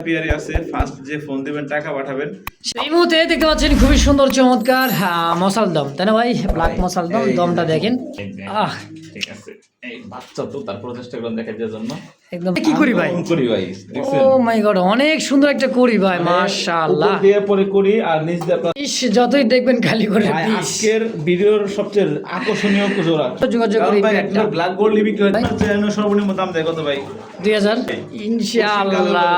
পেয়ারে আছে ফার্স্ট যে ফোন দিবেন টাকা পাঠাবেন। সেই মুহূর্তে দেখতে পাচ্ছেন খুবই সুন্দর চমৎকার আহ, মশাল দম তাই না ভাই? ব্ল্যাক মশাল দম দমটা দেখেন আহ। ঠিক আছে। এই বাচ্চা তো তার প্রচেষ্টা করলাম দেখা জন্য। একদম কি করি ভাই? করি ভাই ও মাই গড অনেক সুন্দর একটা করি ভাই মাশাআল্লাহ। দিয়ে পরে করি আর নিচ দিয়ে আপনার ইস যতই দেখবেন খালি করে আজকের ভিডিওর সবচেয়ে আকর্ষণীয় জোড়া যোগাযোগ করি ভাই একটা। ব্ল্যাক গোল্ড করে চ্যানেল সর্বনিম্ন দাম দেয় কত ভাই? দুই হাজার? ইনশাআল্লাহ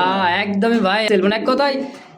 একদমই ভাই সেলবেন এক কথায়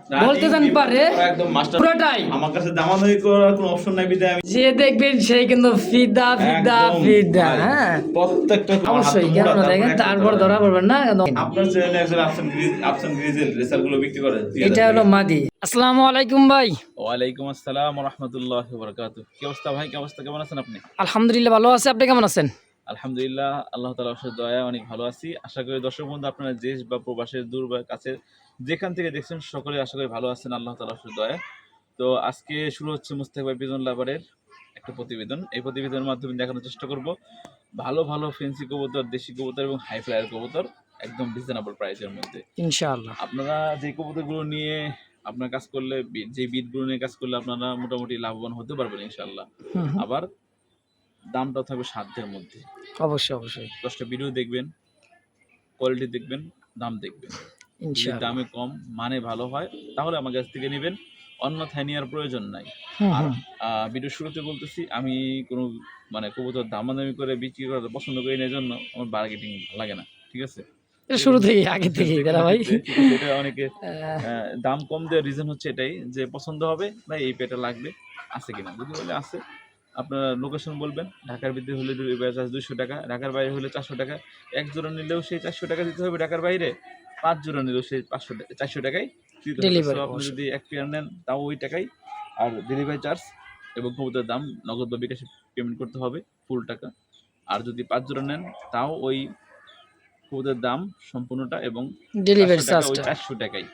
বলতে জান পারে। একদম মাস্টার পুরোটাই। আমার কাছে দামাদামি করার কোনো অপশন নাই বিদায় আমি যে দেখবেন সেই কিন্তু ফিদা ফিদা ফিদা হ্যাঁ। প্রত্যেকটা অবশ্যই কেন দেখেন তারপর ধরা পড়বেন না আপনার চ্যানেলে একজন আফসান গ্রিজ গ্রিজেল রেসারগুলো বিক্রি করে এটা হলো মাদি। আসসালামু আলাইকুম ভাই। ওয়ালাইকুম আসসালাম রহমতুল্লাহ বরকাত কি অবস্থা ভাই? কি অবস্থা? কেমন আছেন আপনি? আলহামদুলিল্লাহ ভালো আছে। আপনি কেমন আছেন? আলহামদুলিল্লাহ আল্লাহ তালা দয়া অনেক ভালো আছি। আশা করি দর্শক বন্ধু আপনারা দেশ বা প্রবাসের দূর বা কাছে যেখান থেকে দেখছেন সকলে আশা করি ভালো আছেন আল্লাহ তালা দয়া তো আজকে শুরু হচ্ছে মুস্তাক বিজন লাভারের একটা প্রতিবেদন। এই প্রতিবেদনের মাধ্যমে দেখানোর চেষ্টা করব। ভালো ভালো ফেন্সি কবুতর দেশি কবুতর এবং হাই ফ্লায়ার কবুতর একদম রিজনেবল প্রাইসের মধ্যে। ইনশাআল্লাহ। আপনারা যে কবুতরগুলো নিয়ে আপনার কাজ করলে যে বিটগুলো নিয়ে কাজ করলে আপনারা মোটামুটি লাভবান হতে পারবেন হুম। আবার দামটাও থাকবে সাধ্যের মধ্যে। অবশ্যই অবশ্যই। দশটা ভিডিও দেখবেন কোয়ালিটি দেখবেন দাম দেখবেন। দামে কম মানে ভালো হয় তাহলে আমার কাছ থেকে নেবেন। অন্যথায় নেওয়ার প্রয়োজন নাই। আর ভিডিও শুরুতে বলতেছি আমি কোনো মানে কবুতর দামাদামি করে বিক্রি করা পছন্দ করি না জন্য আমার বার্গেটিং ভালো লাগে না ঠিক আছে? শুরু থেকে আগে দাদা ভাই? এটা অনেকে দাম কম দেওয়ার রিজন হচ্ছে এটাই যে পছন্দ হবে ভাই এই পেটা লাগবে আছে কিনা? যদি বলে আছে আপনার লোকেশন বলবেন ঢাকার ভিতরে হলে ডেলিভারি চার্জ দুশো টাকা ঢাকার বাইরে হলে চারশো টাকা। এক জোড়া নিলেও সেই চারশো টাকা দিতে হবে ঢাকার বাইরে পাঁচ জোড়া নিলেও সেই পাঁচশো চারশো দিতে হবে। আপনি যদি এক পেয়ার নেন তাও ওই টাকাই। আর ডেলিভারি চার্জ এবং কবুতরের দাম নগদ বা বিকাশে পেমেন্ট করতে হবে ফুল টাকা। আর যদি পাঁচ জোড়া নেন তাও ওই কবুতরের দাম সম্পূর্ণটা এবং ডেলিভারি চারশো টাকা, চারশো টাকাই।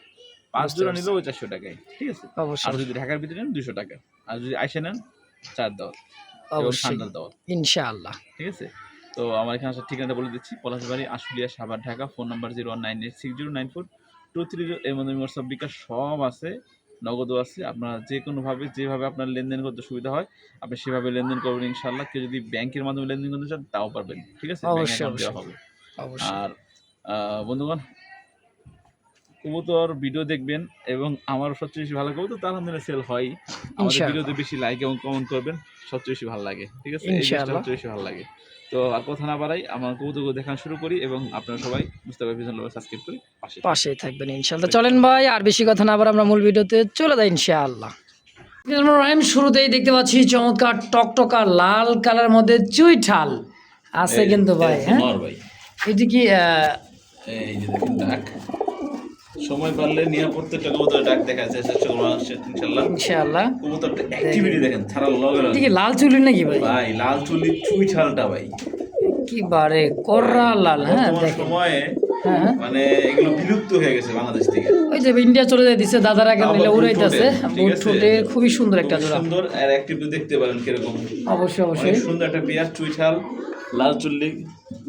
পাঁচ জোড়া। নিলেও ওই চারশো টাকাই ঠিক আছে? আর যদি ঢাকার ভিতরে নেন দুশো টাকা। আর যদি আইসে নেন চার এবং অবশ্যই। ইনশাআল্লাহ। ঠিক আছে? তো আমার এখানে আসার ঠিকানাটা বলে দিচ্ছি। Palashbari Ashulia Savar Dhaka. Phone number zero one nine eight six zero nine four. Two three zero এর মধ্যে হোয়াটসঅ্যাপ বিকাশ সব আছে নগদও আছে। আপনার যে কোনোভাবে যেভাবে আপনার লেনদেন করতে সুবিধা হয় আপনি সেভাবে লেনদেন করবেন ইনশাল্লাহ কেউ যদি ব্যাংকের মাধ্যমে লেনদেন করতে চান তাও পারবেন। ঠিক আছে? অবশ্যই। হবে। আর বন্ধুগণ কবুতর ভিডিও দেখবেন এবং আমার সবচেয়ে বেশি ভালো কবুতর তার আলহামদুলিল্লাহ সেল হয়। আমাদের ভিডিওতে বেশি লাইক এবং কমেন্ট করবেন সবচেয়ে বেশি ভালো লাগে। ঠিক আছে? এই জিনিসটা ইনশাআল্লাহ। সবচেয়ে বেশি ভালো লাগে। তো আর কথা না বাড়াই আমার কবুতরগুলো দেখানো শুরু করি এবং আপনারা সবাই মুস্তাফা ভিজন সাবস্ক্রাইব করি পাশে। পাশেই থাকবেন ইনশাআল্লাহ। চলেন ভাই আর বেশি কথা না আবার আমরা মূল ভিডিওতে চলে যাই ইনশাআল্লাহ। রহিম শুরুতেই দেখতে পাচ্ছি চমৎকার টকটকা লাল কালার মধ্যে চুই ঠাল আছে কিন্তু ভাই হ্যাঁ? ভাই। এটি কি আহ, এই যে দেখেন ডাক। সময় পারলে নিয়ে প্রত্যেকটা কবুতর ডাক দেখা যায় চেষ্টা ইনশাআল্লাহ কবুতরটা অ্যাক্টিভিটি দেখেন ছাড়া লগে লাল চুলি নাকি ভাই? ভাই লাল চুলি চুই ছালটা ভাই। কি বারে কররা লাল হ্যাঁ সময়ে হ্যাঁ হ্যাঁ। মানে এগুলো বিলুপ্ত হয়ে গেছে বাংলাদেশ থেকে। ওই যে ইন্ডিয়া চলে যায় দিছে দাদারা কেন নিলে উড়াইতেছে। ঠোঁটে, ঠিক বুট ঠোঁটে খুবই সুন্দর একটা জোড়া। সুন্দর আর অ্যাক্টিভ দেখতে পারেন কীরকম। অবশ্যই অবশ্যই। সুন্দর একটা পেয়ার চুইঠাল লাল চুল্লি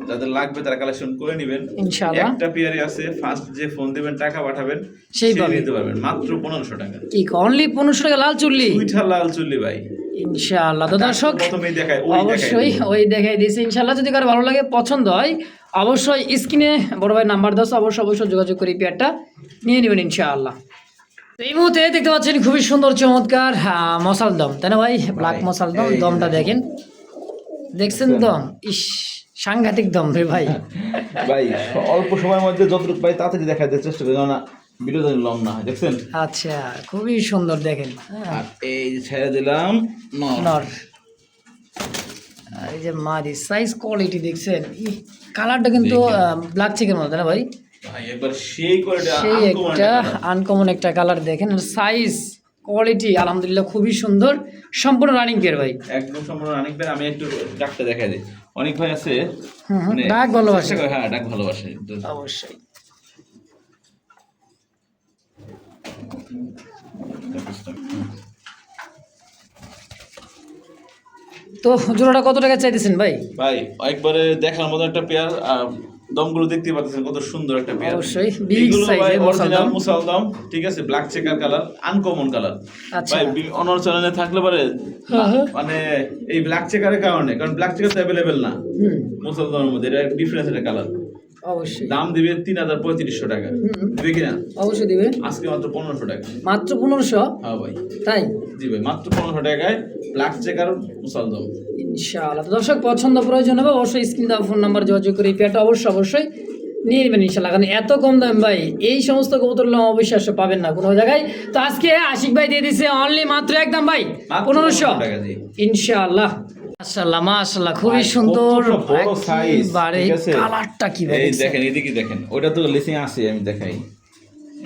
যাদের লাগবে তারা কালেকশন করে নেবেন। ইনশাআল্লাহ। একটা পেয়ারে আছে ফার্স্ট যে ফোন দিবেন টাকা পাঠাবেন সেই। নিতে পারবেন মাত্র পনেরোশো টাকা। কি অনলি পনেরোশো টাকা লাল চুল্লি? চুইঠাল লাল চুল্লি ভাই। ইনশাআল্লাহ। তো দর্শক অবশ্যই ওই দেখাই দিয়েছি। ইনশাল্লাহ যদি কারও ভালো লাগে পছন্দ হয় অবশ্যই স্ক্রিনে বড় ভাই নাম্বার দাও অবশ্যই অবশ্যই যোগাযোগ করে পেয়ারটা নিয়ে নেবেন ইনশাআল্লাহ। এই মুহূর্তে দেখতে পাচ্ছেন খুবই সুন্দর চমৎকার মশাল দম তাই না ভাই? ব্ল্যাক মশাল দম দমটা দেখেন। দেখছেন দম? ইস সাংঘাতিক দম রে ভাই। ভাই অল্প সময়ের মধ্যে যতটুকু পাই তাড়াতাড়ি দেখা যায় চেষ্টা করি না ভিডিও যেন লং না হয় দেখছেন? আচ্ছা খুবই সুন্দর দেখেন। হ্যাঁ, আর এই যে ছেড়ে দিলাম নর। এই যে মাদি সাইজ কোয়ালিটি দেখছেন? কালারটা কিন্তু ব্ল্যাক চিকেন মতো না ভাই? সেই একটা আনকমন একটা কালার দেখেন। সাইজ কোয়ালিটি আলহামদুলিল্লাহ খুবই সুন্দর। সম্পূর্ণ রানিং পেয়ার ভাই। একদম সম্পূর্ণ রানিং ভাই আমি একটু ডাকটা দেখা দিই। অনেক ভাই আছে মানে ডাক ভালোবাসে। হ্যাঁ ডাক ভালোবাসে। অবশ্যই। তো জোড়াটা কত টাকা চাইতেছেন ভাই? ভাই একবারে দেখার মতো একটা পেয়ার আর দমগুলো দেখতে পাচ্ছেন কত সুন্দর একটা পেয়ার। অবশ্যই, size ভাই মুসাল দম। ঠিক আছে? Black checker colour uncommon colour আচ্ছা। ভাই অন্য চ্যানেলে থাকলে পারে হ্যাঁ, হ্যাঁ। মানে এই ব্ল্যাক চেকারের কারণে কারণ ব্ল্যাক চেকার তো অ্যাভেলেবেল না। মুসাল দমের মধ্যে এটা ডিফারেন্স একটা কালার অবশ্যই। দাম দিবে তিন হাজার পঁয়ত্রিশশো টাকা। দিবে কিনা অবশ্যই দিবে। আজকে মাত্র পনেরোশো টাকা। মাত্র পনেরোশো? হ্যাঁ ভাই। তাই? জি ভাই মাত্র পনেরোশো টাকায় ব্ল্যাক চেকার মুসাল দম ইনশাআল্লাহ। দর্শক পছন্দ প্রয়োজন হবে অবশ্যই স্ক্রিন দেওয়া ফোন নাম্বার যোগাযোগ করে এই পেয়ারটা অবশ্যই অবশ্যই নিয়ে নেবেন ইনশাল্লাহ কারণ এত কম দাম ভাই এই সমস্ত কবুতর অবিশ্বাস্য পাবেন না কোনো জায়গায়। তো আজকে আশিক ভাই দিয়ে দিছে অনলি মাত্র একদম ভাই পনেরোশো। 1500 টাকা জি। ইনশাআল্লাহ। মাশাআল্লাহ মাশাআল্লাহ খুবই সুন্দর। বড় কালারটা কি ভাই এই দেখেন এদিকে দেখেন ওটা তো লিসিং আছে আমি দেখাই।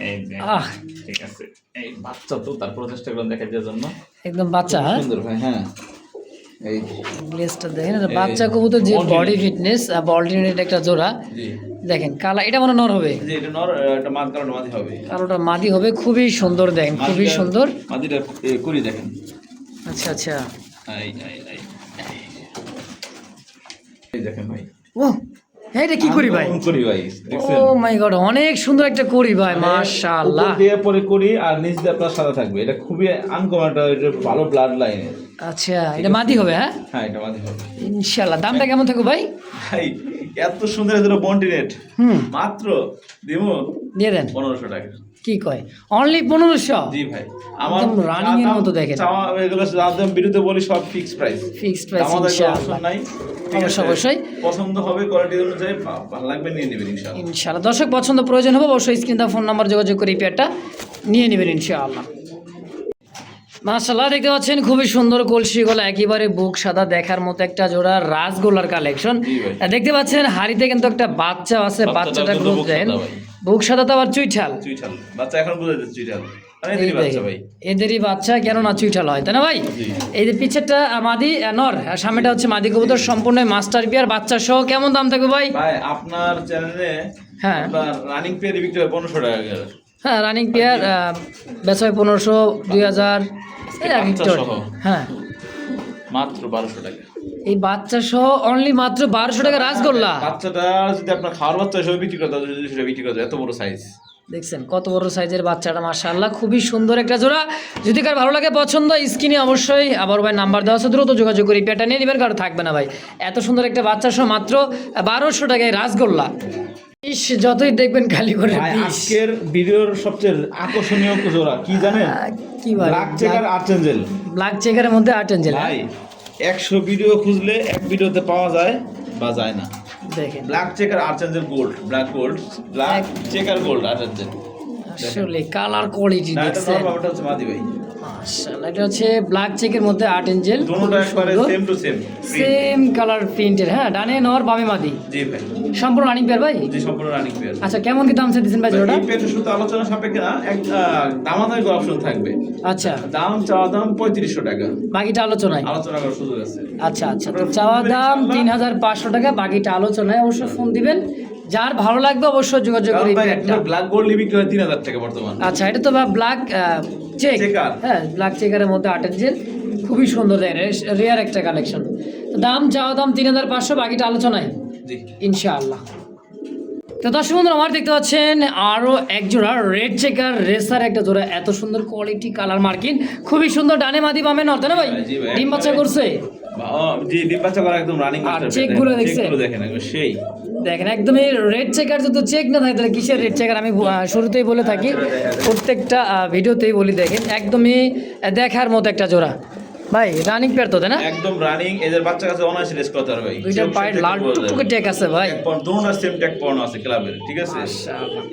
এই আহ। ঠিক আছে। এই বাচ্চা তো তারপর চেষ্টা করলাম দেখার জন্য। একদম বাচ্চা সুন্দর ভাই হ্যাঁ। এই দেখেন এটা বাচ্চা কবুতর যে বডি ফিটনেস অল্টারনেট একটা জোড়া। দেখেন কালা এটা মনে নর হবে? এটা নর মাদ মাদি হবে। কালোটা মাদি হবে খুবই সুন্দর দেখেন খুবই সুন্দর। মাদিটা দেখেন। আচ্ছা আচ্ছা। এই এই এই এই। দেখেন ভাই। ও হ্যাঁ এটা কি করি ভাই? করি ভাই ও মাই গড অনেক সুন্দর একটা করি ভাই মাশাআল্লাহ। উপর দিয়ে পরে করি আর নিচ দিয়ে আপনার সাদা থাকবে। এটা খুবই আনকমন একটা এটা ভালো ব্লাড লাইনের আচ্ছা এটা মাদি হবে হ্যাঁ? হ্যাঁ এটা মাদি হবে। ইনশাআল্লাহ দামটা কেমন থাকবে ভাই? ভাই এত সুন্দর একটা বন্টিনেট হুম। মাত্র দিমু দিয়ে দেন। পনেরোশো টাকা। কি কয়? অনলি পনেরোশো? জি ভাই আমার running এর মতো দেখেন। এগুলো দাম বিরুদ্ধে বলি সব ফিক্স প্রাইস ফিক্সড প্রাইস ইনশাআল্লাহ। নাই। অবশ্যই, অবশ্যই। পছন্দ হবে কোয়ালিটি অনুযায়ী ভালো লাগবে নিয়ে নেবেন ইনশাআল্লাহ। ইনশাআল্লাহ দর্শক পছন্দ প্রয়োজন হবে অবশ্যই স্ক্রিন ফোন নাম্বার যোগাযোগ করে এই পেয়ারটা নিয়ে নেবেন ইনশাআল্লাহ। মাশাল্লাহ দেখতে পাচ্ছেন খুবই সুন্দর কলসি গলা একেবারে বুক সাদা দেখার মতো একটা জোড়া রাসগোলার কালেকশন। দেখতে পাচ্ছেন হাড়িতে কিন্তু একটা বাচ্চা আছে বাচ্চাটা বুক দেন। সাদা বুক সাদা তো আবার চুইঠাল। চুইঠাল। বাচ্চা এখন বুঝে যাচ্ছে চুইঠাল। এদেরই বাচ্চা কেন না চুইঠাল হয় তাই না ভাই। এই যে পিছেরটা মাদি নর আর সামনেটা হচ্ছে মাদি কবুতর সম্পূর্ণ মাস্টার পিয়ার বাচ্চা সহ কেমন দাম থাকবে ভাই? আপনার চ্যানেলে হ্যাঁ। রানিং পেয়ার বিক্রি হয় পনেরোশো টাকা। হ্যাঁ রানিং পেয়ার বেচা হয় পনেরোশো দুই হাজার। হ্যাঁ। মাত্র বারোশো টাকা। এই বাচ্চা সহ অনলি মাত্র বারোশো টাকা রাসগোল্লা। বাচ্চাটা যদি আপনার খাওয়ার বাচ্চা হিসেবে বিক্রি করতে হয় টাকা বিক্রি করতে এত বড় সাইজ দেখছেন কত বড় সাইজের বাচ্চাটা মাশাআল্লাহ খুবই সুন্দর একটা জোড়া। যদি কার ভালো লাগে পছন্দ স্ক্রিনে অবশ্যই আবার ভাই নাম্বার দেওয়া আছে দ্রুত যোগাযোগ করি। পেটা নিয়ে নেবেন কারও থাকবে না ভাই। এত সুন্দর একটা বাচ্চা সহ মাত্র বারোশো টাকায় রাসগোল্লা। ইস যতই দেখবেন খালি করে। আজকের ভিডিওর সবচেয়ে আকর্ষণীয় জোড়া কি জানেন? কি ভাই ব্ল্যাক চেকার আর্চেঞ্জেল ব্ল্যাক চেকারের মধ্যে আট এঞ্জেল ভাই একশো ভিডিও খুঁজলে এক ভিডিওতে পাওয়া যায় বা যায় না। দেখেন। Black checker archangel gold black gold black checker gold archangel আসলে কালার কোয়ালিটি দেখছেন। নরমাল হচ্ছে মাদি ভাই। মাশাআল্লাহ এটা হচ্ছে ব্ল্যাক চেকের মধ্যে আট এঞ্জেল দুটোটা একবারে same to same same colour প্রিন্টের হ্যাঁ ডানে নর বামে মাদি। জি ভাই। সম্পূর্ণ রানিং পেয়ার ভাই? জি সম্পূর্ণ রানিং পেয়ার আচ্ছা কেমন কি দাম চাইতেছেন ভাই জোড়াটা? এই পেয়ারটা শুধু আলোচনা সাপেক্ষে না এক দামাদামি করার অপশন থাকবে। আচ্ছা। দাম চাওয়া দাম পঁয়ত্রিশশো টাকা। বাকিটা আলোচনায়? আলোচনা করার সুযোগ আছে। আচ্ছা আচ্ছা তো চাওয়া দাম তিন হাজার পাঁচশো টাকা বাকিটা আলোচনায় অবশ্যই ফোন দিবেন। যার ভালো লাগবে অবশ্যই যোগাযোগ করি ব্ল্যাক গোল্ড লিভিং করে তিন হাজার টাকা বর্তমান। আচ্ছা এটা তো ব্ল্যাক চেক। হ্যাঁ ব্ল্যাক চেকারের মধ্যে আট ইঞ্চের খুবই সুন্দর রেয়ার একটা কালেকশন দাম চাওয়া দাম তিন হাজার পাঁচশো বাকিটা আলোচনায়। ইনশাআল্লাহ। তো দর্শক বন্ধুরা আমার দেখতে পাচ্ছেন আরও এক জোড়া রেড চেকার রেসার একটা জোড়া এত সুন্দর কোয়ালিটি কালার মার্কিন খুবই সুন্দর ডানে মাদি বামে নর্তে না ভাই? জি ভাই, ডিম বাচ্চা করছে? বা- জি ডিম বাচ্চা করা একদম রানিং আর check গুলো দেখছেন? দেখেন একদম সেই। দেখেন একদমই রেড চেকার যদি চেক না থাকে তাহলে কিসের রেড চেকার আমি শুরুতেই বলে থাকি প্রত্যেকটা ভিডিওতেই বলি দেখেন একদমই দেখার মতো একটা জোড়া। ভাই রানিং পেয়ার তো না? একদম রানিং এদের বাচ্চা কাছে অনায়াসে রেস করতে পারবে ভাই। দুইটা পায়ের লাল টুকটুকে টেক আছে ভাই। দুটোটা সেম ট্যাগ পড়ানো আছে ক্লাবের ঠিক আছে?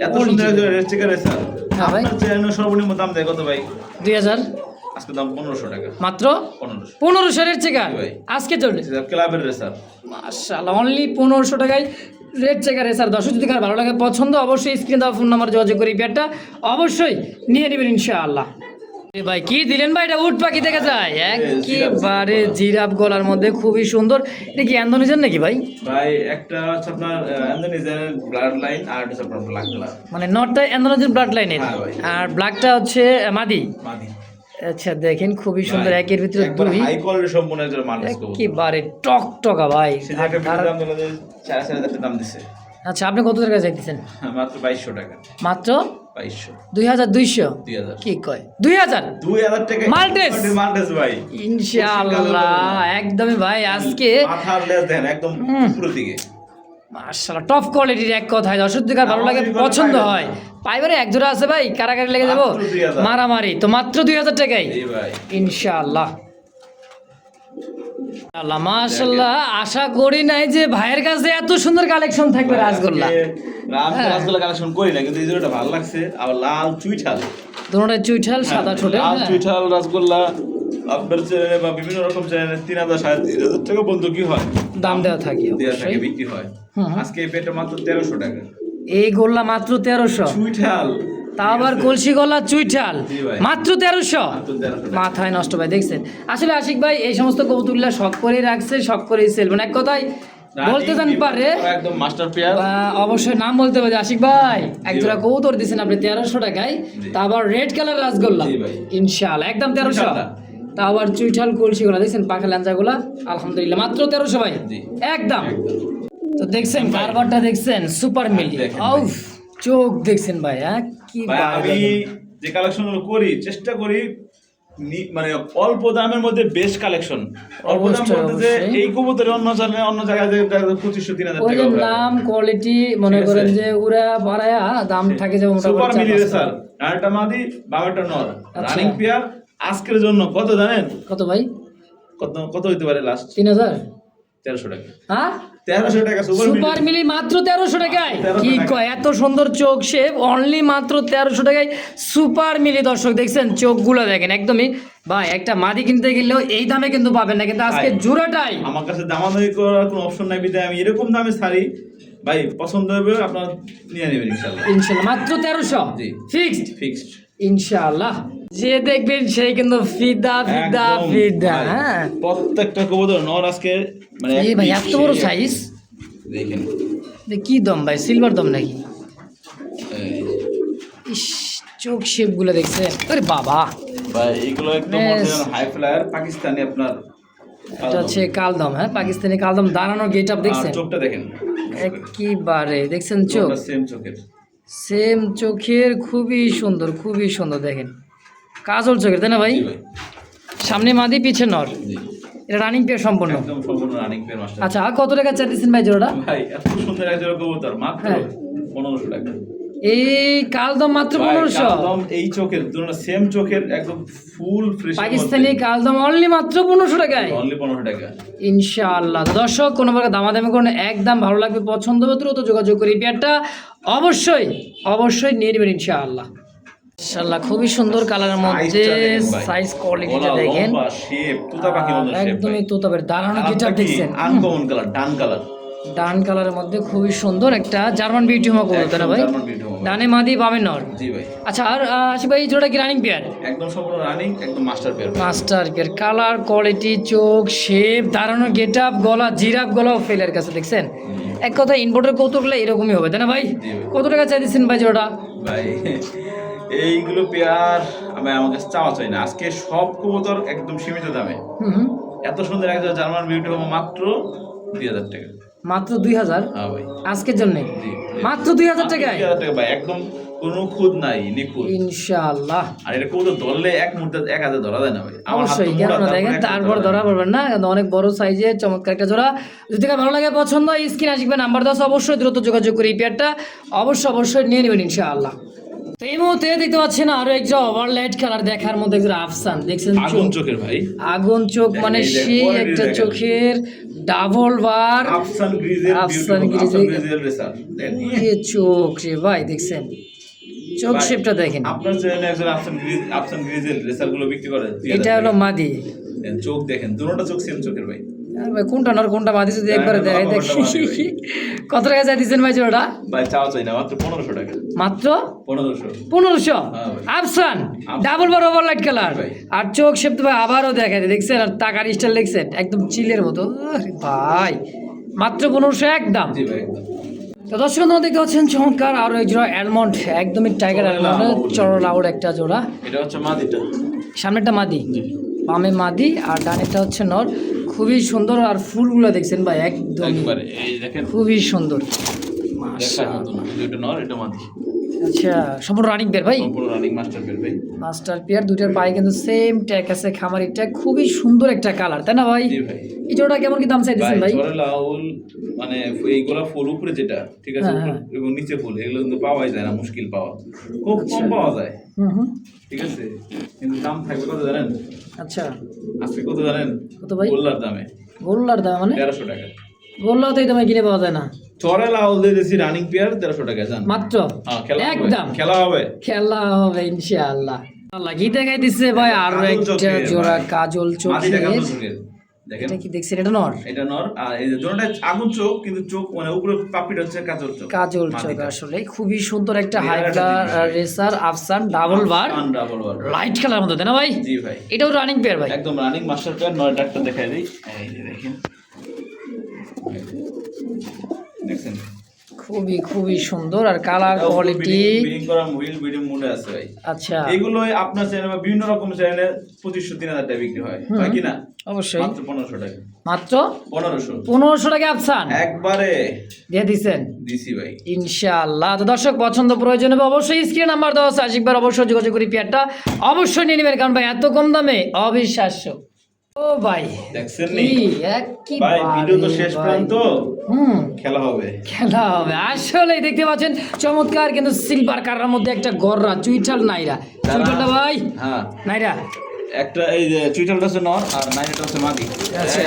এত সুন্দর একজন রেস চেকার স্যার হ্যাঁ ভাই। চ্যানেল সর্বনিম্ন দাম দেয় কত ভাই? দুই হাজার। আজকে দাম পনেরোশো টাকা। মাত্র? পনেরোশো। পনেরোশো রেড চেকার। আজকে চলবে ক্লাবের রেসার মাশাআল্লাহ অনলি পনেরোশো টাকায় রেড চেকার স্যার দর্শক যদি কার ভালো লাগে পছন্দ অবশ্যই স্ক্রিন দেওয়া ফোন নাম্বার যোগাযোগ করি পেয়ারটা অবশ্যই নিয়ে নেবেন ইনশাআল্লাহ। ভাই কি দিলেন ভাই? এটা উট পাখি দেখা যায়। একেবারে জিরাফ গলার মধ্যে খুবই সুন্দর। এটা কি অ্যান্ডোনিজেন নাকি ভাই? ভাই একটা হচ্ছে আপনার অ্যান্ডোনিজেনের ব্লাড লাইন আর একটা আপনার ব্ল্যাক মানে নটটা অ্যান্ডোনিজেন ব্লাড লাইনের হ্যাঁ আর ব্ল্যাকটা হচ্ছে মাদি? মাদি। আচ্ছা দেখেন খুবই সুন্দর একের ভিতরে দুই। হাই কোয়ালিটি সম্পূর্ণ একজন মানুষ একেবারে টক টকা ভাই। দাম দিছে। আচ্ছা আপনি কত টাকা চাইতেছেন? মাত্র বাইশশো টাকা। মাত্র? বাইশশো। দুই হাজার দুইশো? কি কয়? দুই হাজার? দুই হাজার টাকা। মাল্টেস। মাল্টেস ভাই। ইনশাআল্লাহ একদমই ভাই আজকে মাথার লেজ দেন একদম উপরের দিকে। মার্শাল্লাহ টপ কোয়ালিটির এক কথায় দর্শক দিকার ভালো লাগে পছন্দ হয়। পাইবারে এক জোড়া আছে ভাই কারাকারি লেগে যাব। মারামারি তো মাত্র দুই হাজার টাকাই ইনশাআল্লাহ। আল্লাহ মাশাল্লাহ আশা করি নাই যে ভাইয়ের কাছে এত সুন্দর কালেকশন থাকবে রাম তো হ্যাঁ। রাসগোল্লা কালেকশন করি না কিন্তু এই জোড়াটা ভালো লাগছে। আবার লাল চুইঠাল। দুটোটা চুইঠাল সাদা ছোটে লাল চুইঠাল রাসগোল্লা আপনার চ্যানেলে বা বিভিন্ন রকম চ্যানেলে তিন হাজার সাড়ে তিন হাজার টাকা পর্যন্ত কি হয়? দাম দেওয়া থাকে দেওয়া থাকে বিক্রি হয়। আজকে এই পেটে মাত্র তেরোশো টাকা। এই গোল্লা মাত্র তেরোশো। চুইঠাল। তা আবার কলসি গলা চুইঠাল মাত্র তেরোশো? মাথায় নষ্ট ভাই দেখছেন? আসলে আশিক ভাই এই সমস্ত কবুতুল্লা শখ করে রাখছে শখ করে সেল মানে এক কথায় বলতে জান পারে একদম মাস্টার পেয়ার অবশ্যই নাম বলতে পারে আশিক ভাই। এক জোড়া কবুতর দিচ্ছেন আপনি তেরোশো টাকায় তা আবার রেড কালার রাসগোল্লা। ইনশাআল্লাহ একদম তেরোশো। তা আবার চুইঠাল কলসি গুলা দেখছেন? পাখা ল্যাঞ্চা গুলা আলহামদুলিল্লাহ মাত্র তেরোশো ভাই। একদম। তো দেখছেন কারবারটা দেখছেন সুপার মিলি। চোখ দেখছেন ভাই হ্যাঁ কি আমি যে কালেকশন করি চেষ্টা করি মানে অল্প দামের মধ্যে বেশ কালেকশন অল্প দাম অবশ্যই, বলতে যে অবশ্যই। এই কবুতরে অন্য জায়গায় অন্য জায়গায় পঁচিশশো তিন হাজার টাকা নাম কোয়ালিটি মনে করেন যে উড়া বাড়ায়া দাম থাকে যে সুপার মোটামুটি মিলি চার ডানটা মাদি বামেরটা নর। আচ্ছা। রানিং পেয়ার আজকের জন্য কত জানেন? কত ভাই? কত কত হইতে পারে লাস্ট তিন হাজার? তেরোশো টাকা। হ্যাঁ? তেরোশো টাকা সুপার মিলি মাত্র তেরোশো টাকায়। কি কয় এত সুন্দর চোখ শেপ অনলি মাত্র তেরোশো টাকায় সুপার মিলি দর্শক দেখছেন চোখগুলো দেখেন একদমই। ভাই একটা মাদি কিনতে গেলেও এই দামে কিন্তু পাবেন না কিন্তু আজকে জোড়াটাই। আমার কাছে দামাদামি করার কোনো অপশন নাই বিদায় আমি এরকম দামে ছাড়ি ভাই পছন্দ হবে আপনার নিয়ে নেবেন ইনশাল্লাহ ইনশাল্লাহ মাত্র তেরোশো। জি। ফিক্সড ফিক্সড ইনশাআল্লাহ। যে দেখবেন সেই কিন্তু ফিদা ফিদা ফিদা হ্যাঁ। প্রত্যেকটা কবুতর নর আজকে মানে এই ভাই এত বড় সাইজ দেখেন। কি দম ভাই সিলভার দম নাকি? ইস চোখ শেপগুলো দেখছে আরে বাবা। ভাই এগুলো একদম হাই ফ্লায়ার পাকিস্তানি আপনার এটা হচ্ছে কালদম হ্যাঁ পাকিস্তানি কালদম দাঁড়ানো গেট আপ দেখছেন? চোখটা দেখেন। একেবারে দেখছেন চোখ? সেম চোখের। সেম চোখের খুবই সুন্দর খুবই সুন্দর দেখেন। কাজল চোখের তাই না ভাই? সামনে মাদি পিছে নর। এটা রানিং পেয়ার সম্পূর্ণ? একদম সম্পূর্ণ রানিং পেয়ার মাস্টার আচ্ছা কত টাকা চাইতেছেন ভাই জোড়াটা? ভাই এত সুন্দর এক জোড়া কবুতর মাত্র হ্যাঁ। পনেরোশো টাকা। এই কালদম মাত্র ভাই, পনেরোশো। এই চোখের দুটো সেম চোখের একদম ফুল ফ্রেশ পাকিস্তানি কালদম অনলি মাত্র পনেরোশো টাকায়। অনলি পনেরোশো টাকা। ইনশাআল্লাহ। দর্শক কোনো প্রকার দামাদামি করুন একদম ভালো লাগবে। পছন্দ হবে দ্রুত যোগাযোগ করি পেয়ারটা অবশ্যই অবশ্যই নিয়ে নেবেন ইনশাআল্লাহ। ইনশাআল্লাহ খুবই সুন্দর কালারের মধ্যে সাইজ কোয়ালিটিটা দেখেন। একদমই তোতাবের দাঁড়ানো গিটার দেখছেন। Uncommon colour dun colour dun কালারের মধ্যে খুবই সুন্দর একটা জার্মান বিউটি হোমা করব তাই না ভাই। ডানে মাদি বামে নর। জি ভাই। আচ্ছা আর আহ, ভাই জোড়া কি রানিং পেয়ার একদম সম্পূর্ণ রানিং একদম master pair master pair colour quality চোখ শেপ দাঁড়ানো গেট আপ গলা জিরাপ গলাও ফেলের কাছে দেখছেন? এক কথা ইনভোর্টার কৌতুকগুলো এরকমই হবে তাই না ভাই। কত টাকা চাই দিচ্ছেন ভাই জোড়া ভাই এইগুলো পেয়ার আমি আমার কাছে চাওয়া চাই না। আজকে সব কবুতর একদম সীমিত দামে। এত সুন্দর একজন জার্মান বিউটি হোম মাত্র দুই হাজার টাকা। মাত্র দুই হাজার? হ্যাঁ ভাই। আজকের জন্য। মাত্র দুই হাজার টাকায়? দুই হাজার টাকা ভাই একদম কোনো খুদ নাই নিখুঁত। ইনশাআল্লাহ। আর এটা কবুতর ধরলে এক মুহূর্তে এক হাজার ধরা যায় না ভাই। অবশ্যই কেন দেখেন তারপর ধরা পড়বেন না অনেক বড় সাইজের চমৎকার একটা জোড়া। যদি ভালো লাগে পছন্দ স্ক্রিন আসবে নাম্বার দশ অবশ্যই দ্রুত যোগাযোগ করে এই পেয়ারটা অবশ্যই অবশ্যই নিয়ে নেবেন ইনশাআল্লাহ। তো এই মুহূর্তে দেখতে পাচ্ছেন আরও একজন ওভার লাইট কালার দেখার মধ্যে একজন আফসান। দেখছেন আগুন চোখ? চোখের ভাই। আগুন চোখ মানে সেই একটা চোখের ডাবল বার আফসান গ্রিজেল আফসান গ্রিজেল। রেসার চোখ রে ভাই দেখছেন? চোখ শেপটা দেখেন। আপনার চ্যানেলে একজন আফসান গ্রিজ আফসান গ্রিজেল রেসারগুলো বিক্রি করে। এটা হলো মাদি। চোখ দেখেন দুটোটা চোখ সেম চোখের ভাই। কোনটা নর কোনটা মাদি যদি একবারে দেখাই দেখি কত টাকা চাই দিচ্ছেন ভাই জোড়া ভাই চাওয়া চাই না মাত্র পনেরোশো টাকা। মাত্র? পনেরোশো। পনেরোশো? হ্যাঁ আফসান double bar over light colour আর চোখ শেপ ভাই আবারও দেখাই দেখছেন? আর টাকার স্টাইল দেখছেন? একদম চিলের মতো। ভাই মাত্র পনেরোশো একদম। জি ভাই তো দর্শক বন্ধুরা দেখতে পাচ্ছেন চমৎকার। আরও এক জোড়া অ্যালমন্ড একদমই টাইগার অ্যালমন্ড লাউড। লাউড একটা জোড়া। এটা হচ্ছে মাদিটা। সামনেরটা মাদি। বামে মাদি আর ডানেটা হচ্ছে নর। খুবই সুন্দর আর ফুলগুলো দেখছেন ভাই একদম। খুবই সুন্দর। দেখার দুটো নর এটা মাদি। আচ্ছা সম্পূর্ণ রানিং পেয়ার ভাই? সম্পূর্ণ রানিং মাস্টার বের ভাই। মাস্টার পেয়ার দুটার পায়ে কিন্তু সেম ট্যাগ আছে খামারিটা খুবই সুন্দর একটা কালার তাই না ভাই? এই জোড়াটা কেমন কি দাম চাইতেছেন ভাই ঝড়ে লাউল মানে এইগুলা ফুল উপরে যেটা ঠিক আছে হ্যাঁ, এবং নিচে ফুল এগুলো কিন্তু পাওয়াই যায় না মুশকিল পাওয়া। খুব কম পাওয়া যায়। হুম ঠিক আছে কিন্তু দাম থাকবে কত জানেন? আচ্ছা। আজকে কত জানেন? কত ভাই? গোল্লার দামে। গোল্লার দাম মানে? তেরোশো টাকা। গোল্লা তো এই দামে কিনে পাওয়া যায় না। চরে লাউল দিয়ে দিয়েছি রানিং পেয়ার তেরোশো টাকা জান। মাত্র? হ্যাঁ একদম। খেলা হবে। খেলা হবে ইনশাআল্লাহ। আল্লাহ কি দেখাই দিচ্ছে ভাই আরও একটা জোড়া কাজল চোখের দেখেন। এটা কি দেখছেন? এটা নর? এটা নর। আর এই যে জোড়াটা আগুন চোখ কিন্তু চোখ মানে উপরে পাপড়িটা হচ্ছে কাজল চোখ। কাজল চোখ আসলে। খুবই সুন্দর একটা বিরাট হাই একটা জিনিস। Racer আফসান double bar double bar light colour মতো তাই না ভাই? জি ভাই। এটাও রানিং পেয়ার ভাই। একদম রানিং মাস্টার পেয়ার ডাক্তার দেখাই দিই। এই দেখেন। খুবই খুবই সুন্দর। আর কালার কোয়ালিটি করা হুইল বিডিং মুডে আছে ভাই। আচ্ছা। এগুলো আপনার চ্যানেলে বা বিভিন্ন রকম চ্যানেলে পঁচিশশো তিন হাজার টাকা বিক্রি হয়। হয় কি না? অবশ্যই। মাত্র পনেরোশো টাকা। মাত্র? পনেরোশো। পনেরোশো টাকা আফসান। একবারে দিয়ে দিচ্ছেন দিছি ভাই। ইনশাআল্লাহ। তো দর্শক পছন্দ প্রয়োজন হবে অবশ্যই স্ক্রিন নাম্বার দেওয়া আছে। আশিকবার অবশ্যই যোগাযোগ করি পেয়ারটা। অবশ্যই নিয়ে নেবেন কারণ ভাই এত কম দামে অবিশ্বাস্য। ও ভাই দেখছেন কি নি? এক কি ভাই ভিডিও তো শেষ পর্যন্ত। হুম। খেলা হবে। খেলা হবে। আসলে দেখতে পাচ্ছেন চমৎকার কিন্তু সিলভার কালার মধ্যে একটা গররা চুইঠাল নাইরা। চুইঠালটা ভাই? হ্যাঁ। নাইরা? একটা এই যে চুইটালটা হচ্ছে নর আর নাইনটা হচ্ছে মাদি। আচ্ছা।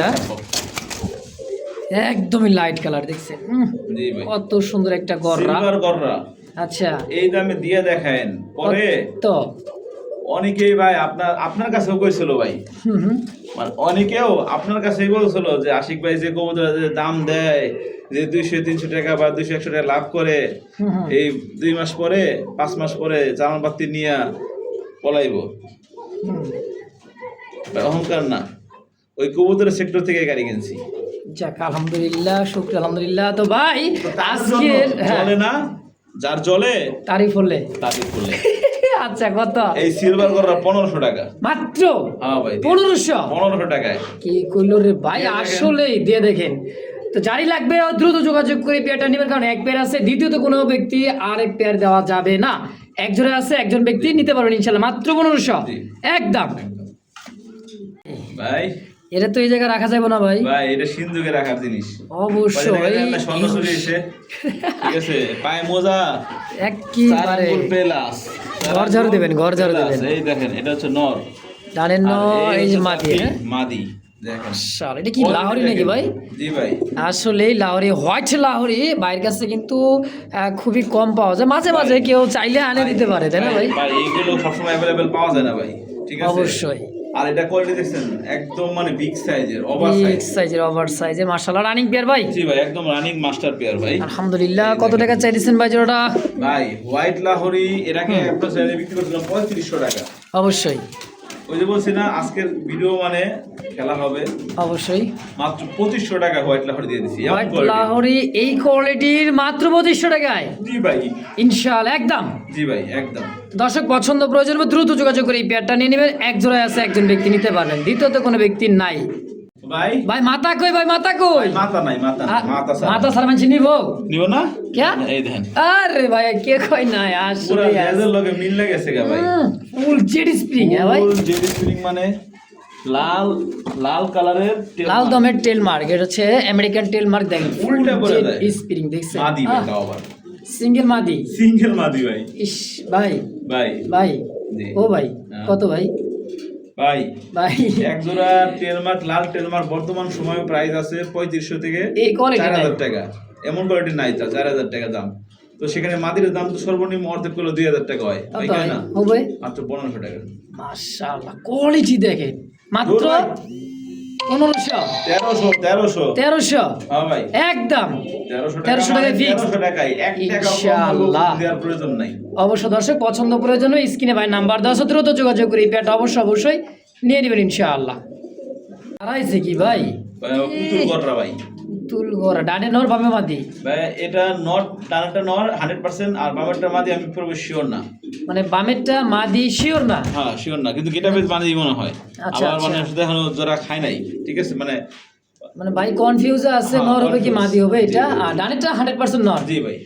একদমই লাইট কালার দেখছেন? কত সুন্দর একটা গররা। সিলভার গররা। আচ্ছা। এই দামে দিয়ে দেখেন পরে তো অনেকেই ভাই আপনার আপনার কাছেও কইছিল ভাই। মানে অনেকেও আপনার কাছেই বলছিল যে আশিক ভাই যে কবুতর যে দাম দেয় যে দুইশো তিনশো টাকা বা দুইশো একশো টাকা লাভ করে। এই দুই মাস পরে পাঁচ মাস পরে জামান বাতি নিয়ে পলাইব। অহংকার না। ওই কবুতরের সেক্টর থেকে গাড়ি কিনছি। যাক আলহামদুলিল্লাহ শুক্র আলহামদুলিল্লাহ। তো ভাই তার আজকের হ্যাঁ, চলে না যার জলে তারিফ হলে তাকে খুলে আচ্ছা কত? এই সিলভার করা পনেরোশো টাকা। মাত্র? হ্যাঁ ভাই পনেরোশো? পনেরোশো টাকায়। কি কইলো রে ভাই আসলেই দিয়ে দেখেন। তো যারই লাগবে দ্রুত যোগাযোগ করে পেয়ারটা নেবেন কারণ এক পেয়ার আছে দ্বিতীয়ত কোনো ব্যক্তি আরেক পেয়ার দেওয়া যাবে না। একজনে আছে একজন ব্যক্তি নিতে পারবেন ইনশাল্লাহ মাত্র পনেরোশো। একদম। ভাই। এটা তো এই জায়গায় রাখা যাবে না ভাই। ভাই এটা সিন্ধুকে রাখার জিনিস। অবশ্যই। ঠিক আছে পায়ে মোজা। একেবারে। পেলাস। ঘর ঝাড়ু দেবেন, ঘর ঝাড়ু দেবেন। এই দেখেন এটা হচ্ছে নর। ডানের নর এই যে মাদি এটা কি লাহোরি নাকি ভাই? জি ভাই। আসলে লাহোরি হোয়াইট লাহোরি। বাইরের কাছে কিন্তু খুবই কম পাওয়া যায়। মাঝে মাঝে কেউ চাইলে আনে দিতে পারে তাই না ভাই সবসময় অ্যাভেলেবেল পাওয়া যায় না ভাই ঠিক আছে? অবশ্যই। আর এটা কোয়ালিটি দেখছেন? একদম মানে বিগ সাইজের ওভার বিগ সাইজ সাইজের ওভার সাইজে মাশাআল্লাহ রানিং পেয়ার ভাই? জি ভাই একদম রানিং মাস্টার পেয়ার ভাই। আলহামদুলিল্লাহ কত টাকা চাইছেন ভাই জোড়াটা? ভাই হোয়াইট লাহোরি এটাকে একটা চ্যানেলে বিক্রি করছিলাম পঁয়ত্রিশশো টাকা। অবশ্যই। ওই যে বলছি না আজকের ভিডিও মানে খেলা হবে। অবশ্যই। মাত্র পঁচিশশো টাকা হোয়াইট লাহরি দিয়ে দিছি এমন হোয়াইট quality। এই কোয়ালিটির মাত্র পঁচিশশো টাকায়। জি ভাই। ইনশাআল্লাহ একদম। জি ভাই একদম। দর্শক পছন্দ প্রয়োজন দ্রুত যোগাযোগ করে এই পেয়ারটা নিয়ে নেবেন। এক জোড়ায় আছে একজন ব্যক্তি নিতে পারবেন। দ্বিতীয়ত কোনো ব্যক্তি নাই। ভাই? ভাই মাথা কই ভাই মাথা কই? মাথা নাই মাথা মাথা ছাড়া। মাথা সারা মানুষ নিব? নিব না? ক্যা? এই দেখেন আরে ভাই কে কই নাই পুরো আসলে লগে মিল লেগেছে গা ভাই। ফুল জেড স্প্রিং হ্যাঁ ভাই? ফুল জেলি স্প্রিং মানে লাল লাল কালারের লাল দমের টেল মার্ক এটা হচ্ছে আমেরিকান টেল মার্ক দেখেন উল্টা জেড দেয়। স্প্রিং দেখছেন? মাদি ভাই তাও আবার। সিঙ্গেল মাদি। সিঙ্গেল মাদি ভাই। ইস ভাই। ভাই। ভাই ও ভাই হ্যাঁ। কত ভাই? ভাই ভাই। এক জোড়া টেলমার্ক লাল টেলমার্ক বর্তমান সময়ে প্রাইস আছে পঁয়ত্রিশশো থেকে চার হাজার টাকা। এমন কোয়ালিটি নাই তা চার হাজার টাকা দাম। তো সেখানে মাদির দাম তো সর্বনিম্ন অর্ধেক করলে দুই হাজার টাকা হয়। তাই না? মাত্র পনেরোশো টাকা। মাশাআল্লাহ কোয়ালিটি দেখে মাত্র। পনেরোশো। তেরোশো তেরোশো। তেরোশো। হ্যাঁ ভাই। একদম। তেরোশো টাকা তেরোশো মানে টাকায় ইনশাআল্লাহ। দেওয়ার প্রয়োজন নাই। অবশ্য দর্শক পছন্দ প্রয়োজন স্ক্রিনে ভাই নাম্বার দশ দ্রুত যোগাযোগ করি প্যাট অবশ্যই অবশ্যই নিয়ে নেবেন ইনশাআল্লাহ। আড়াইছে কি ভাই? ভাই। তুল গোরা ডানে নর বামে মাদি ভাই এটা নর ডানটা নর হান্ড্রেড পার্সেন্ট আর বাবারটা মাদি আমি পুরো শিওর না। মানে বামেরটা মাদি শিওর না? হ্যাঁ শিওর না কিন্তু গেটা বেশ বানিয়ে মনে হয়। আচ্ছা, আবার মানে দেখানো যারা খায় নাই ঠিক আছে? মানে মানে ভাই কনফিউজ আছে হ্যাঁ, নর হবে কি মাদি হবে এটা। আর ডানেরটা হান্ড্রেড পার্সেন্ট নর। জি ভাই।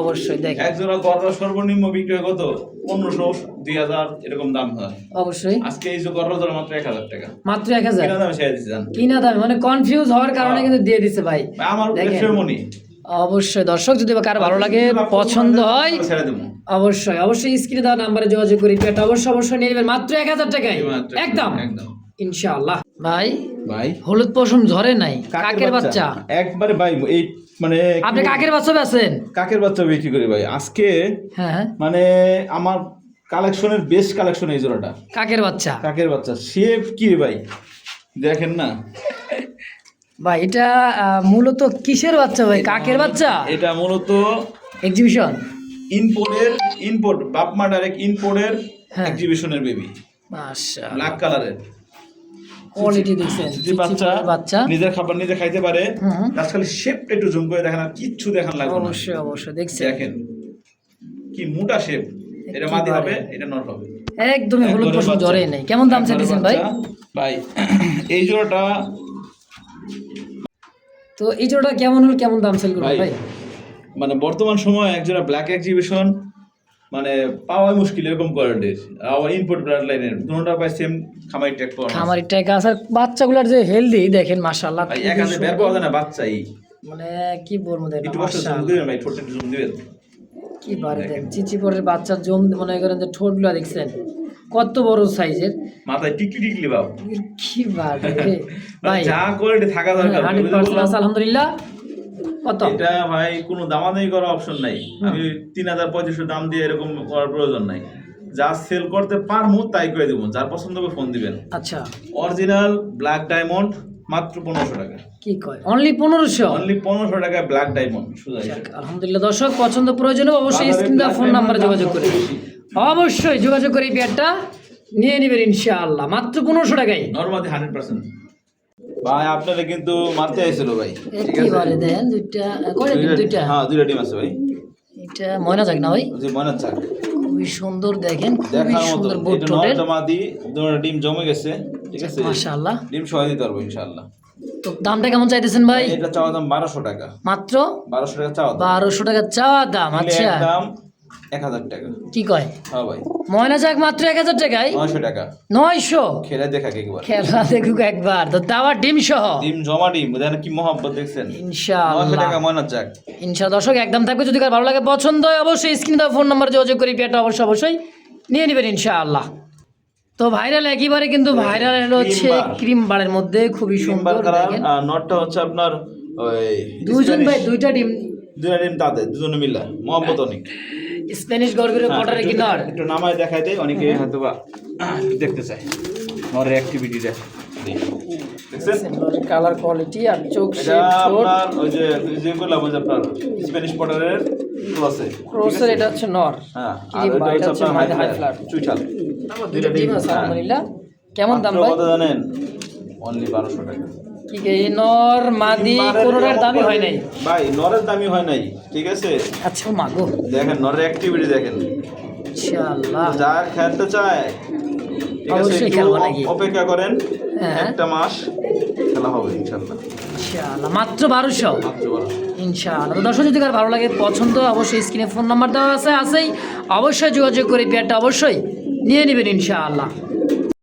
অবশ্যই দেখেন। এক জোড়া গররা সর্বনিম্ন বিক্রি হয় কত? পনেরোশো দুই হাজার এরকম দাম হয়। অবশ্যই। আজকে এই যে গররা জোড়া মাত্র এক হাজার টাকা। মাত্র এক হাজার? কিনা দামে ছেড়ে দিচ্ছি কিনা দামে মানে কনফিউজ হওয়ার কারণে হ্যাঁ। কিন্তু দিয়ে দিছে ভাই। আমার। ব্যবসায় মনি অবশ্যই দর্শক যদি কারও ভালো লাগে পছন্দ হয় ছেড়ে দেবো। অবশ্যই অবশ্যই স্ক্রিনে দেওয়া নাম্বারে যোগাযোগ করি পেট অবশ্যই অবশ্যই নিয়ে নেবেন। মাত্র এক হাজার টাকায়। একদম। একদম। ইনশাআল্লাহ। ভাই? ভাই? হলুদ পশম ঝরে নাই। কাকের বাচ্চা? একবারে ভাই এই মানে আপনি কাকের বাচ্চা বেছেন? কাকের বাচ্চা বিক্রি করি ভাই। আজকে হ্যাঁ মানে আমার কালেকশনের বেস্ট কালেকশন এই জোড়াটা। কাকের বাচ্চা? কাকের বাচ্চা। শেপ কি ভাই? দেখেন না। ভাই এটা মূলত কিসের বাচ্চা ভাই? কাকের বাচ্চা? এটা মূলত এক্সিবিশন ইনপোর্টের ইনপোর্ট বাপমা ডাইরেক্ট ইনপোর্টের হ্যাঁ। এক্সিবিশনের বেবি ব্ল্যাক কালারের কোয়ালিটি দেখছেন যে বাচ্চা বাচ্চা। নিজের খাবার নিজে খাইতে পারে। তার শেপটা একটু জুম করে দেখেন আর কিচ্ছু দেখান লাগবে অবশ্যই অবশ্যই দেখছেন। দেখেন কি মোটা শেপ এটা মাদি হবে এটা নর হবে। একদমই হলুদ পশম। ঝরে নাই। কেমন দাম চাইতেছেন ভাই? ভাই এই জোড়াটা তো এই জোড়াটা কেমন হল কেমন দাম সেল করবেন ভাই ভাই? মানে বর্তমান সময় এক জোড়া ব্ল্যাক এক্সিবিশন মানে পাওয়াই মুশকিল এরকম কোয়ালিটির আবার ইনপুট ব্লাড লাইনের দুটোটা পাই সেম খামারি ট্যাগ পাওয়া খামারি টাকা আছে। আর বাচ্চাগুলোর যে হেলদি দেখেন মাশাআল্লাহ এক হাতে বের। পাওয়া যায় না বাচ্চাই। মানে কি বলব দেখেন একটু কষ্ট জুম দিবেন ভাই একটু জুম দিবেন। কি বারে দেন চিচি পরের বাচ্চার জম মনে করেন যে ঠোঁটগুলো দেখছেন কত বড় সাইজের। মাথায় টিকলি টিকলি বাপ। কি বারে। ভাই যা কোয়ালিটি থাকা দরকার? পার্সেন্ট আলহামদুলিল্লাহ। কত? এটা ভাই কোনো দামাদামি করার অপশন নাই। আমি তিন হাজার পঁয়ত্রিশশো দাম দিয়ে এরকম করার প্রয়োজন নাই। যা সেল করতে তাই করে দেবো। যার পছন্দ হবে ফোন দিবেন। আচ্ছা। অরিজিনাল ব্ল্যাক ডায়মন্ড মাত্র পনেরোশো টাকা। কি কয়? অনলি পনেরোশো? অনলি পনেরোশো টাকায় ব্ল্যাক ডায়মন্ড আলহামদুলিল্লাহ দর্শক পছন্দ প্রয়োজন অবশ্যই স্ক্রিন black ফোন নাম্বারে যোগাযোগ করে অবশ্যই যোগাযোগ করে এই পেয়ারটা নিয়ে নেবেন ইনশাআল্লাহ। মাত্র পনেরোশো টাকায়। নর্মালি হান্ড্রেড পার্সেন্ট ভাই আপনারা কিন্তু মারতে আইছিল ভাই। ঠিক আছে? একেবারে দেন দুইটা কয়টা ডিম দুইটা- হ্যাঁ দুইটা ডিম আছে ভাই। এটা ময়না যাক না ভাই? যে মনে চাক। খুবই সুন্দর দেখেন খুবই সুন্দর বোট নর্দমা দি দুটো ডিম জমে গেছে ঠিক আছে? মাশাআল্লাহ। ডিম সবাই দিতে পারব ইনশাআল্লাহ। তো দামটা কেমন চাইতেছেন ভাই? এটা চাওয়া দাম বারোশো টাকা। মাত্র? বারোশো টাকা চাওয়া দাম। বারোশো টাকা চাওয়া দাম আচ্ছা। একদম এক হাজার টাকা। কি কয়? হ্যাঁ ভাই। ময়না যাক মাত্র এক হাজার টাকায়? নয়শো টাকা। নয়শো? খেলে দেখা একবার। খেলা দেখুক একবার। তো তাওয়া ডিম সহ? ডিম জমা ডিম দেখেন কি মহাব্বত দেখছেন? নয়শো ইনশাআল্লাহ টাকা ময়নার যাক ইনশাআল্লাহ। দর্শক একদম থাকবে। যদি কার ভালো লাগে পছন্দ হয় অবশ্যই স্ক্রিন দেওয়া ফোন নাম্বার যোগাযোগ করি পেয়ারটা অবশ্যই অবশ্যই নিয়ে নেবেন ইনশাআল্লাহ। তো ভাইরাল একেবারে কিন্তু ভাইরাল হচ্ছে ক্রিম বারের মধ্যে খুবই সুন্দর নটটা হচ্ছে আপনার দুইজন ভাই দুইটা ডিম। দুইটা ডিম তাদের দুজনে মিলা। মহব্বত অনেক। স্প্যানিশ হ্যাঁ, কটারে একটু- একটু নামায় দেখাই দেয় অনেকে হয়তো বা দেখতে চায়। নরের অ্যাক্টিভিটিটা দেখছেন? কালার কোয়ালিটি আর চোখ শেপ ঠোঁট আপনার ওই যে যে বললাম যে আপনার স্প্যানিশ পটারের ক্রসে ক্রোসের এটা হচ্ছে নর। হ্যাঁ আর এটা হচ্ছে মাঝে হাই ফ্লাট চুইঠাল। দুইটা ডিম আছে হ্যাঁ। আলহামদুলিল্লাহ। কেমন দাম ভাই? কত জানেন? অনলি বারোশো টাকা। কি এই নর মাদি কোনোটার দামই হয় নাই। ভাই নরের দামি হয় নাই ঠিক আছে? আচ্ছা মাগো। দেখেন নরের অ্যাক্টিভিটি দেখেন। ইনশাআল্লাহ। খেলতে চায় ঠিক আছে? অপেক্ষা করেন হ্যাঁ। একটা মাস খেলা হবে ইনশাল্লাহ ইনশাআল্লাহ মাত্র বারোশো? মাত্র বারোশো। ইনশাআল্লাহ তো দর্শক যদি কার ভালো লাগে পছন্দ অবশ্যই স্ক্রিনে ফোন নাম্বার দেওয়া আছে আছেই। অবশ্যই যোগাযোগ করে পেয়ারটা অবশ্যই নিয়ে নেবেন ইনশাআল্লাহ।